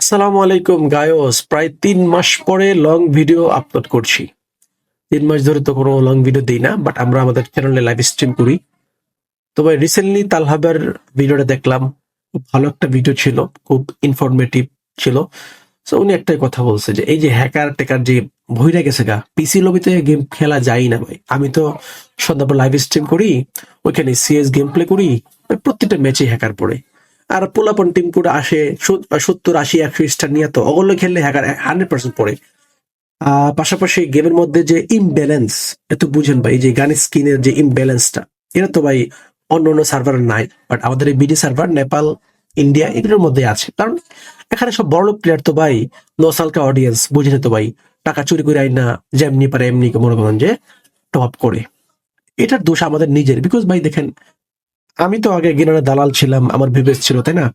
আসসালামু আলাইকুম, গায়স। প্রায় তিন মাস পরে লং ভিডিও আপলোড করছি। তিন মাস ধরে তো কোনো লং ভিডিও দিই না বাট আমরা আমাদের চ্যানেলে লাইভ স্ট্রিম করি। তো ভাই রিসেন্টলি তালহাবের ভিডিওটা দেখলাম। খুব ভালো একটা ভিডিও ছিল, খুব ইনফরমেটিভ ছিল। তো উনি একটাই কথা বলছে যে, এই যে হ্যাকার টেকার যে ভইরা গেছে গা পিসি লবিতে গেম খেলা যায় না ভাই। আমি তো সন্ধ্যা পর লাইভ স্ট্রিম করি, ওইখানে সিএস গেম প্লে করি ভাই প্রত্যেকটা ম্যাচে হ্যাকার পড়ে। আর পোলাপন টিম করে আসে সত্তর আশি, একশো স্টার নিয়ে তো ওগুলো খেললে হ্যাকার হান্ড্রেড পার্সেন্ট পড়ে। পাশাপাশি গেমের মধ্যে যে ইমব্যালেন্স এত বুঝেন ভাই যে গান স্কিনের যে ইমব্যালেন্সটা এটা তো ভাই অন্য অন্য সার্ভার নাই বাট আমাদের এই বিডি সার্ভার নেপাল, ইন্ডিয়া, এগুলোর মধ্যে আছে। কারণ এখানে সব বড় প্লেয়ার তো ভাই নসালকা অডিয়েন্স বুঝে তো ভাই, টাকা চুরি করে আই না যেমনি পারে এমনি মনে করেন যে টপ করে। এটার দোষ আমাদের নিজের বিকজ ভাই দেখেন আমি তো আগে গিনারে দালাল ছিলাম, আমার বিবেচ ছিল, তাই না?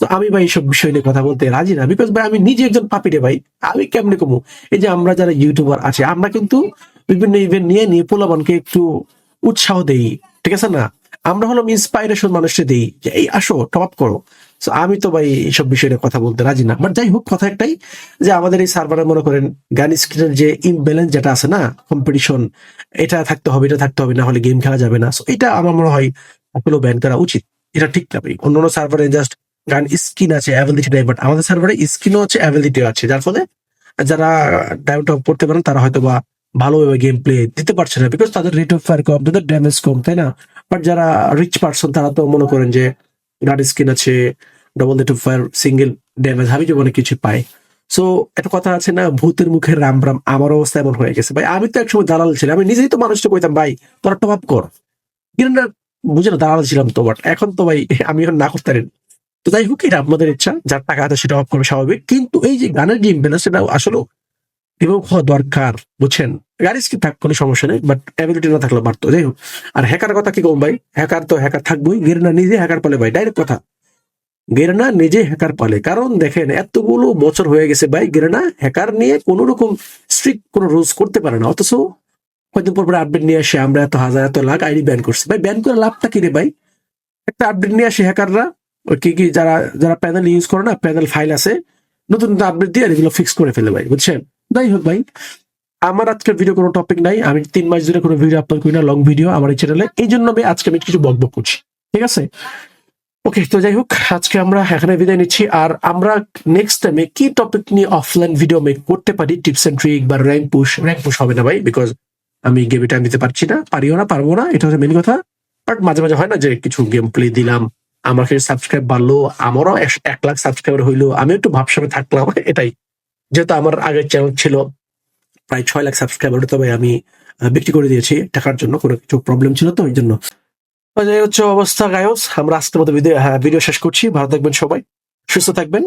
তো আমি ভাই এইসব বিষয় নিয়ে কথা বলতে রাজি না বিকজ ভাই আমি নিজে একজন পাপি রে ভাই, আমি কেমনে কমু? এই যে আমরা যারা ইউটিউবার আছে, আমরা কিন্তু বিভিন্ন ইভেন্ট নিয়ে নিয়ে পোলাবানকে একটু উৎসাহ দেই, ঠিক আছে না? আমরা হলাম ইন্সপাইরেশন মানুষকে দেই, যে এই আসো টপ করো। So আমি তো ভাই এইসব বিষয় নিয়ে কথা বলতে রাজি না। বাট যাই হোক, কথা একটাই, যে আমাদের এই সার্ভারে মনে করেন, গান স্ক্রিনের যে ইমব্যালেন্স যেটা আছে না কম্পিটিশন এটা থাকতে হবে, এটা থাকতে হবে, না হলে গেম খেলা যাবে না। এটা আমার মনে হয় আসলে ব্যান করা উচিত। এটা ঠিক না ভাই। অন্য সার্ভারে জাস্ট গান স্কিন আছে অ্যাভেলিটি নাই বাট আমাদের সার্ভারে স্কিনও আছে অ্যাভেলিটিও আছে। যার ফলে যারা ডায়মন্ড টপ করতে পারেন, তারা হয়তো বা ভালোভাবে গেম প্লে দিতে পারছে না বিকজ তাদের রেট অফ ফায়ার কম, তাদের ড্যামেজ কম, তাই না? বাট যারা রিচ পার্সন তারা তো মনে করেন যে গান স্কিন আছে double rate of fire single damage হাবি যে অনেক কিছু পায় সো একটা কথা আছে না, ভূতের মুখে রাম রাম, আমার অবস্থা এমন হয়ে গেছে। ভাই, আমি তো একসময় দালাল ছিলাম, আমি নিজেই তো মানুষটা কইতাম, ভাই, তোরা টপ আপ কর। বুঝে না দালাল ছিলাম তো বাট এখন তো ভাই আমি এখন না করতে পারি। না। তো যাই হোক, এটা আপনাদের ইচ্ছা, যার টাকা আছে সেটা অফ করবে স্বাভাবিক। কিন্তু এই যে গানের যে ইম্বেলেন্স সেটা আসলে রিমুভ হওয়া দরকার, বুঝছেন? গাড়ি থাক, কোনো সমস্যা নেই বাট অ্যাবিলিটি না থাকলে পারতো যাই হোক। আর হ্যাকার কথা কি কম ভাই? হ্যাকার তো হ্যাকার থাকবোই গেরনা নিজে হ্যাকার পালে ভাই ডাইরেক্ট কথা। গেরনা নিজে হ্যাকার পালে। কারণ দেখেন, এতগুলো বছর হয়ে গেছে ভাই গেরনা হ্যাকার নিয়ে কোন রকম স্ট্রিক্ট কোনো রুলস করতে পারে না, অথচ কয়েকদিন পর পর আপডেট নিয়ে আসে, আমরা এত হাজার, এত লাখ আইডি ব্যান করছি। ভাই ব্যান করে লাভটা কি রে ভাই? একটা আপডেট নিয়ে আসে হ্যাকাররা কি কি যারা যারা প্যানেল ইউজ করে না প্যানেল ফাইল আছে, নতুন নতুন আপডেট দিয়ে এগুলো ফিক্স করে ফেলে ভাই, বুঝছেন? যাই হোক ভাই, আমার আজকে ভিডিও কোনো টপিক নাই, আমি তিন মাস ধরে কোনো ভিডিও আপলোড করি না লং ভিডিও আমার এই চ্যানেলে এই জন্য আমি আজকে আমি কিছু বকবক করছি, ঠিক আছে? ওকে তো যাই হোক, আজকে আমরা এখানে বিদায় নিচ্ছি, আর আমরা নেক্সট টাইমে কি টপিক নিয়ে অফলাইন ভিডিও মেক করতে পারি টিপস এন্ড ট্রিক বা র্যাঙ্ক পুশ র্যাঙ্ক পুশ হবে না ভাই বিকজ আমি গেমে টাইম দিতে পারছি না পারিও না পারব না এটা হচ্ছে মেন কথা। বাট মাঝে মাঝে হয় না যে কিছু গেম প্লে দিলাম আমাকে সাবস্ক্রাইব বাড়লো আমারও এক- লাখ সাবস্ক্রাইবার হইল আমি একটু ভাবসাবে থাকলাম এটাই। যেহেতু আমার আগের চ্যানেল ছিল প্রায় ছয় লাখ সাবস্ক্রাইবার তবে আমি বিক্রি করে দিয়েছি টাকার জন্য কোনো কিছু প্রবলেম ছিল তো ওই জন্য। হচ্ছে অবস্থা গায়স আমরা আজকের মতো ভিডিও হ্যাঁ, ভিডিও শেষ করছি ভালো থাকবেন সবাই সুস্থ থাকবেন।